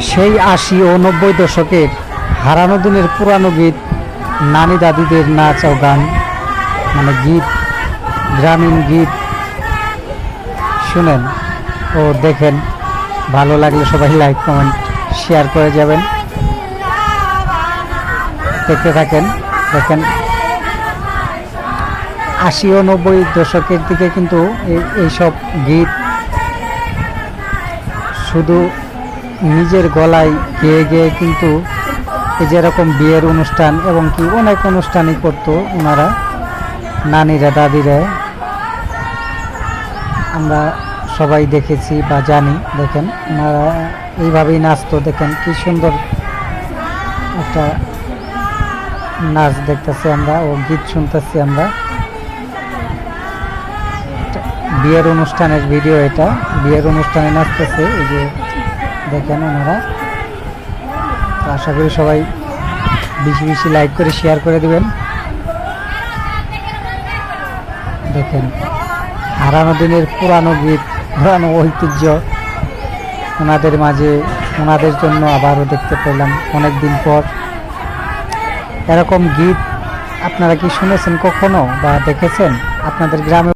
সেই আশি ও নব্বই দশকের হারানো দিনের পুরানো গীত নানি দাদিদের নাচ ও গান মানে গীত, গ্রামীণ গীত, শুনেন ও দেখেন। ভালো লাগলে সবাই লাইক, কমেন্ট, শেয়ার করে যাবেন। দেখতে থাকেন, দেখেন। আশি ও নব্বই দশকের দিকে কিন্তু এই- এইসব গীত শুধু নিজের গলায় গেয়ে গেয়ে কিন্তু এই যেরকম বিয়ের অনুষ্ঠান এবং কি অনেক অনুষ্ঠানই করতো ওনারা, নানিরা, দাদিরা। আমরা সবাই দেখেছি বা জানি, দেখেন, ওনারা এইভাবেই নাচতো, দেখেন, কি সুন্দর একটা নাচ দেখতেছি আমরা ও গীত শুনতেছি আমরা। বিয়ের অনুষ্ঠানের ভিডিও এটা, বিয়ের অনুষ্ঠানে নাচতেছে, এই যে দেখেন ওনারা। আশা করি সবাই বেশি বেশি লাইক করে শেয়ার করে দিবেন। দেখেন, হারানো দিনের পুরানো গীত, পুরানো ঐতিহ্য ওনাদের মাঝে, ওনাদের জন্য আবারও দেখতে পেলাম অনেক দিন পর। এরকম গীত আপনারা কি শুনেছেন কখনো বা দেখেছেন? আপনাদের গ্রামে